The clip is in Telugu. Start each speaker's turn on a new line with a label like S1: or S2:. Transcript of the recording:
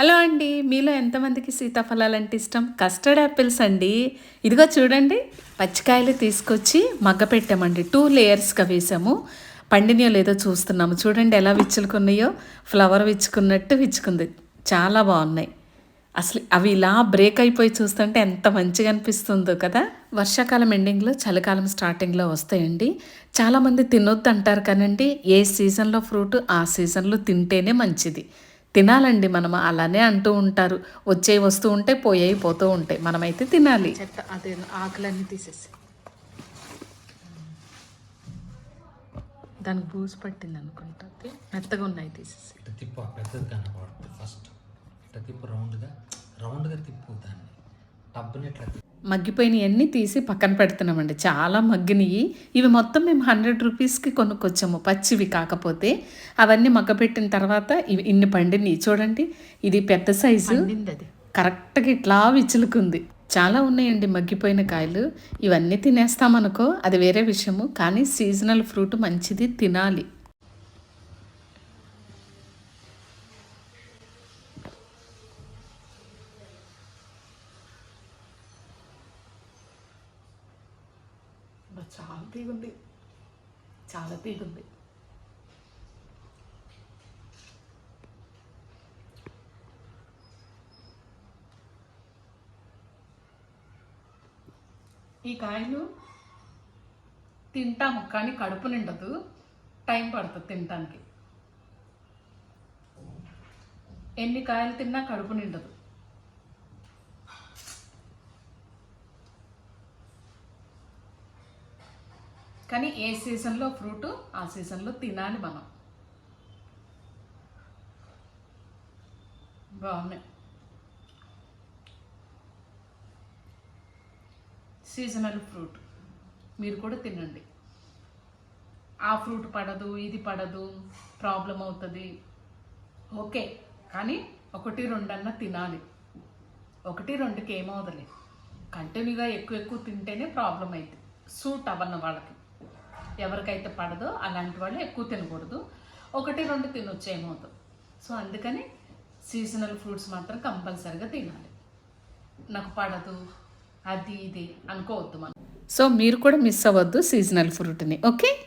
S1: హలో అండి మీలో ఎంతమందికి సీతాఫలాలు అంటే ఇష్టం? కస్టర్డ్ యాపిల్స్ అండి. ఇదిగో చూడండి పచ్చికాయలు తీసుకొచ్చి మగ్గ పెట్టామండి. టూ లేయర్స్గా వేసాము. పండినయో లేదో చూస్తున్నాము. చూడండి ఎలా విచ్చులుకున్నాయో. ఫ్లవర్ విచ్చుకున్నట్టు విచ్చుకుంది. చాలా బాగున్నాయి. అసలు అవి ఇలా బ్రేక్ అయిపోయి చూస్తుంటే ఎంత మంచిగా అనిపిస్తుందో కదా. వర్షాకాలం ఎండింగ్లో చలికాలం స్టార్టింగ్లో వస్తాయండి. చాలామంది తినొద్దు అంటారు కానండి ఏ సీజన్లో ఫ్రూట్ ఆ సీజన్లో తింటేనే మంచిది. తినాలండి మనం అలానే అంటూ ఉంటారు. వచ్చే వస్తూ ఉంటే పోయేవి పోతూ ఉంటాయి మనమైతే తినాలి. చెత్త అదే ఆకులన్నీ తీసేసి. దానికి బూజు పట్టింది అనుకుంటా. మెత్తగా ఉన్నాయి తీసేసి.
S2: తిప్పు ఆ పెద్దది కనపడుతుంది ఫస్ట్ ఇట్లా తిప్పు రౌండ్గా రౌండ్గా తిప్పు దాన్ని. టబ్బుని ఇట్లా
S1: మగ్గిపోయినవన్నీ తీసి పక్కన పెడుతున్నామండి. చాలా మగ్గినవి ఇవి మొత్తం మేము హండ్రెడ్ రూపీస్కి కొనుక్కొచ్చాము. పచ్చివి కాకపోతే అవన్నీ మగ్గపెట్టిన తర్వాత ఇవి ఇన్ని పండినవి చూడండి ఇది పెద్ద సైజు. కరెక్ట్గా ఇట్లా విచులుకుంది చాలా ఉన్నాయండి మగ్గిపోయిన కాయలు. ఇవన్నీ తినేస్తామనుకో అది వేరే విషయము. కానీ సీజనల్ ఫ్రూట్ మంచిది తినాలి. అబ్బా, చాలా తీగుంది చాలా తీగుంది ఈ కాయలు తింటాము కానీ కడుపు నిండదు. టైం పడుతుంది తినటానికి. ఎన్ని కాయలు తిన్నా కడుపు నిండదు. కానీ ఏ సీజన్లో ఫ్రూట్ ఆ సీజన్లో తినాలి మనం. బాగున్నాయి. Seasonal fruit. మీరు కూడా తినండి. ఆ ఫ్రూట్ పడదు ఇది పడదు ప్రాబ్లం అవుతుంది. ఓకే కానీ ఒకటి రెండన్నా తినాలి. ఒకటి రెండుకి ఏమవుదలే కంటిన్యూగా ఎక్కువ ఎక్కువ తింటేనే ప్రాబ్లం అవుతుంది సూట్ అవ్వన్న వాళ్ళకి. ఎవరికైతే పడదో అలాంటి వాళ్ళు ఎక్కువ తినకూడదు. ఒకటి రెండు తినొచ్చు ఏమవుతుంది సో అందుకని సీజనల్ ఫ్రూట్స్ మాత్రం కంపల్సరిగా తినాలి. నాకు పడదు అది ఇది అనుకోవద్దు మనం. సో మీరు కూడా మిస్ అవ్వద్దు సీజనల్ ఫ్రూట్ని ఓకే?